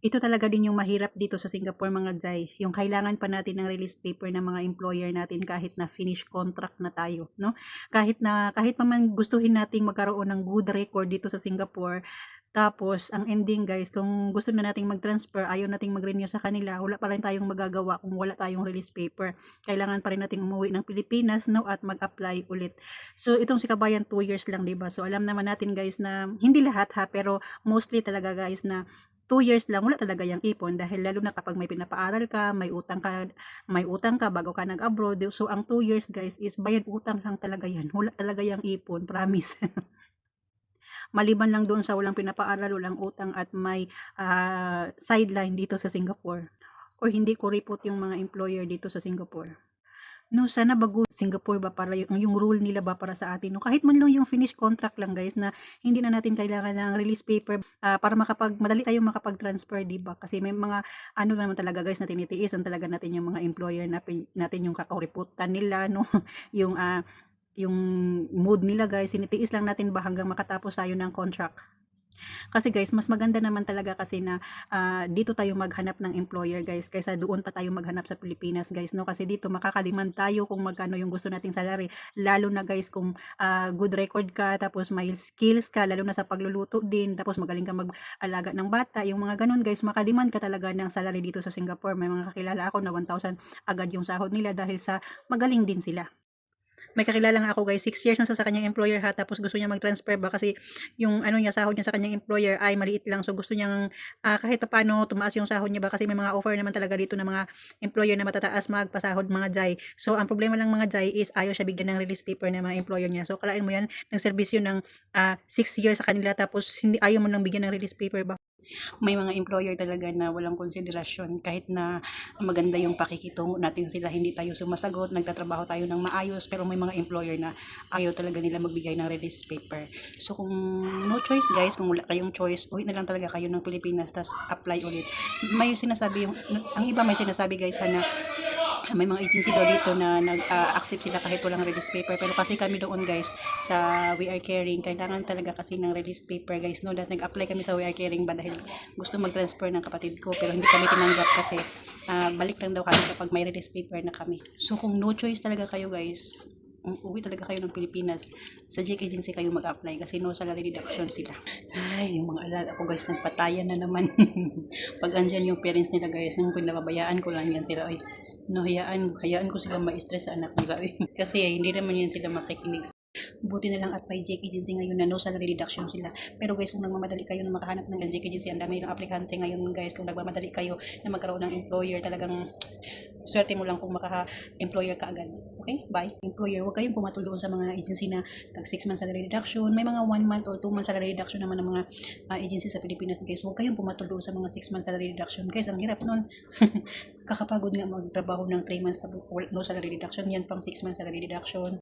Ito talaga din yung mahirap dito sa Singapore mga Jai. Yung kailangan pa natin ng release paper ng mga employer natin kahit na finish contract na tayo, no? Kahit na kahit pa man gustuhin nating magkaroon ng good record dito sa Singapore, tapos ang ending guys, kung gusto na nating mag-transfer, ayaw nating mag-renew sa kanila, wala pa rin tayong magagawa kung wala tayong release paper. Kailangan pa rin nating umuwi ng Pilipinas, no, at mag-apply ulit. So itong si Kabayan 2 years lang, 'di ba? So alam naman natin guys na hindi lahat ha, pero mostly talaga guys na 2 years lang wala talaga yung ipon dahil lalo na kapag may pinapaaral ka, may utang ka, may utang ka bago ka nag-abroad. So ang 2 years guys is bayad utang lang talaga yan. Wala talaga yung ipon, promise. Maliban lang doon sa walang pinapaaral, walang utang at may ah, sideline dito sa Singapore. Or hindi kuripot yung mga employer dito sa Singapore. No, sana bago Singapore ba para yung, yung rule nila ba para sa atin. No? Kahit man lang yung finish contract lang guys na hindi na natin kailangan ng release paper ah, para makapag madali tayong makapag-transfer, 'di ba? Kasi may mga ano naman talaga guys na tinitiisan talaga natin yung mga employer natin, natin yung kakuriputan nila, no? yung ah yung mood nila guys, sinitiis lang natin ba hanggang makatapos tayo ng contract. Kasi guys, mas maganda naman talaga kasi na ah, dito tayo maghanap ng employer guys kaysa doon pa tayo maghanap sa Pilipinas guys no? Kasi dito makakademand tayo kung magkano yung gusto nating salary. Lalo na guys kung ah, good record ka tapos may skills ka lalo na sa pagluluto din tapos magaling ka mag-alaga ng bata yung mga ganun guys makademand ka talaga ng salary dito sa Singapore. May mga kakilala ako na 1,000 agad yung sahod nila dahil sa magaling din sila may kakilala ako guys, 6 years na sa, kanyang employer ha, tapos gusto niya mag-transfer ba kasi yung ano niya, sahod niya sa kanyang employer ay maliit lang. So gusto niyang ah, kahit pa paano tumaas yung sahod niya ba kasi may mga offer naman talaga dito ng mga employer na matataas magpasahod mga jay. So ang problema lang mga jay is ayaw siya bigyan ng release paper ng mga employer niya. So kalain mo yan, ng serbisyo ng 6 years sa kanila tapos hindi ayaw mo nang bigyan ng release paper ba? May mga employer talaga na walang konsiderasyon kahit na maganda yung pakikitungo natin sila hindi tayo sumasagot nagtatrabaho tayo ng maayos pero may mga employer na ayaw talaga nila magbigay ng release paper. So kung no choice guys kung wala kayong choice uwi na lang talaga kayo ng Pilipinas tas apply ulit. May sinasabi yung ang iba may sinasabi guys na may mga agency daw dito na nag-accept sila kahit walang release paper. Pero kasi kami doon guys, sa We Are Caring, kailangan talaga kasi ng release paper guys. No, that nag-apply kami sa We Are Caring ba dahil gusto mag-transfer ng kapatid ko. Pero hindi kami tinanggap kasi ah, balik lang daw kami kapag may release paper na kami. So kung no choice talaga kayo guys, uwi talaga kayo ng Pilipinas, sa Jake Agency kayo mag-apply kasi no salary deduction sila. Ay, yung mga alala ko guys, nagpatayan na naman. Pag andyan yung parents nila guys, yung pinababayaan ko lang yan sila. Ay, no, hayaan, hayaan ko sila ma-stress sa anak nila. kasi hindi naman yan sila makikinig Buti na lang at may Jake Agency ngayon na no salary reduction sila. Pero guys, kung nagmamadali kayo na makahanap ng Jake Agency, ang dami ng aplikante ngayon guys. Kung nagmamadali kayo na magkaroon ng employer, talagang swerte mo lang kung maka-employer ka agad. Okay? Bye. Employer, huwag kayong pumatol sa mga agency na tag 6 months salary reduction. May mga 1 month o 2 months salary reduction naman ng mga ah, agency sa Pilipinas guys. Huwag kayong pumatol sa mga 6 months salary reduction. Guys, ang hirap nun. Kakapagod nga magtrabaho ng 3 months no salary reduction. Yan pang 6 months salary reduction.